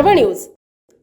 News.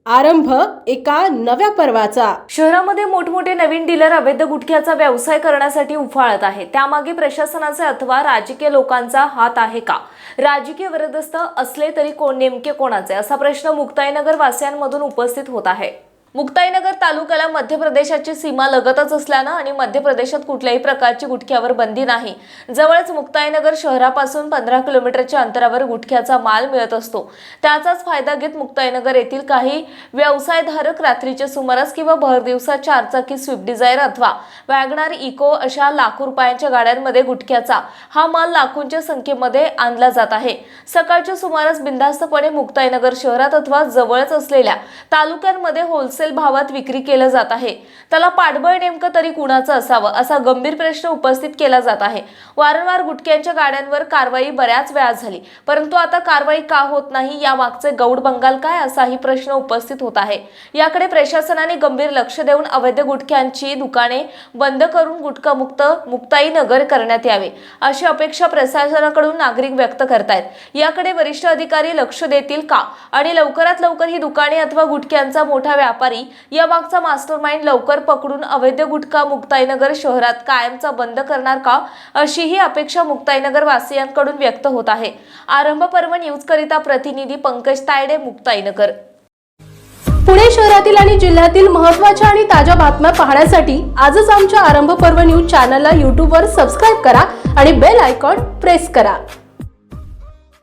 आरंभ एका नव्या पर्वाचा. शहरामध्ये मोठमोठे नवीन डीलर अवैध गुटख्याचा व्यवसाय करण्यासाठी उफाळत आहे. त्यामागे प्रशासनाचे अथवा राजकीय लोकांचा हात आहे का? राजकीय वरदस्त असले तरी कोण नेमके कोणाचे? असा प्रश्न मुक्ताईनगर वासियांमधून उपस्थित होत आहे. मुक्ताईनगर तालुक्याला मध्य प्रदेशाची सीमा लगतच असल्यानं आणि मध्य प्रदेशात कुठल्याही प्रकारची गुटख्यावर बंदी नाही. जवळच मुक्ताईनगर शहरापासून पंधरा किलोमीटरच्या अंतरावर गुटख्याचा माल मिळत असतो. त्याचाच फायदा घेत मुक्ताईनगर येथील काही व्यवसायधारक रात्रीच्या सुमारास किंवा भरदिवसा चारचाकी स्विफ्ट डिझायर अथवा वॅगनार इको अशा लाखो रुपयांच्या गाड्यांमध्ये गुटख्याचा हा माल लाखोंच्या संख्येमध्ये आणला जात आहे. सकाळच्या सुमारास बिनधास्तपणे मुक्ताईनगर शहरात अथवा जवळच असलेल्या तालुक्यांमध्ये होलसेल भावात विक्री केलं जात आहे. त्याला पाठबळ नेमकं तरी कुणाचं असावं असा गंभीर प्रश्न उपस्थित केला जात आहे. वारंवार गुटख्यांच्या गाड्यांवर कारवाई बऱ्याच वेळा झाली. परंतु आता कारवाई का होत नाही यामागचे गौड बंगाल काय असाही प्रश्न उपस्थित होत आहे. याकडे प्रशासनाने गंभीर लक्ष देऊन अवैध गुटख्यांची दुकाने बंद करून गुटखामुक्त मुक्ताई नगर करण्यात यावे अशी अपेक्षा प्रशासनाकडून नागरिक व्यक्त करतायत. याकडे वरिष्ठ अधिकारी लक्ष देतील का? आणि लवकरात लवकर ही दुकाने अथवा गुटख्यांचा मोठा व्यापारी यामागचा मास्टर माइंड लवकर पकडून अवैध गुटखा मुक्ताईनगर शहरात कायमचा बंद करणार का अशीही अपेक्षा मुक्ताईनगर वासियांकडून व्यक्त होत आहे. आरंभ पर्व न्यूज करिता प्रतिनिधी पंकज तायडे मुक्ताईनगर. पुणे शहरातील आणि जिल्ह्यातील महत्त्वाच्या आणि ताज्या बातम्या पाहण्यासाठी आजच आमच्या आरंभ पर्व न्यूज चॅनलला यूट्यूबवर सबस्क्राईब करा आणि बेल आयकॉन प्रेस करा.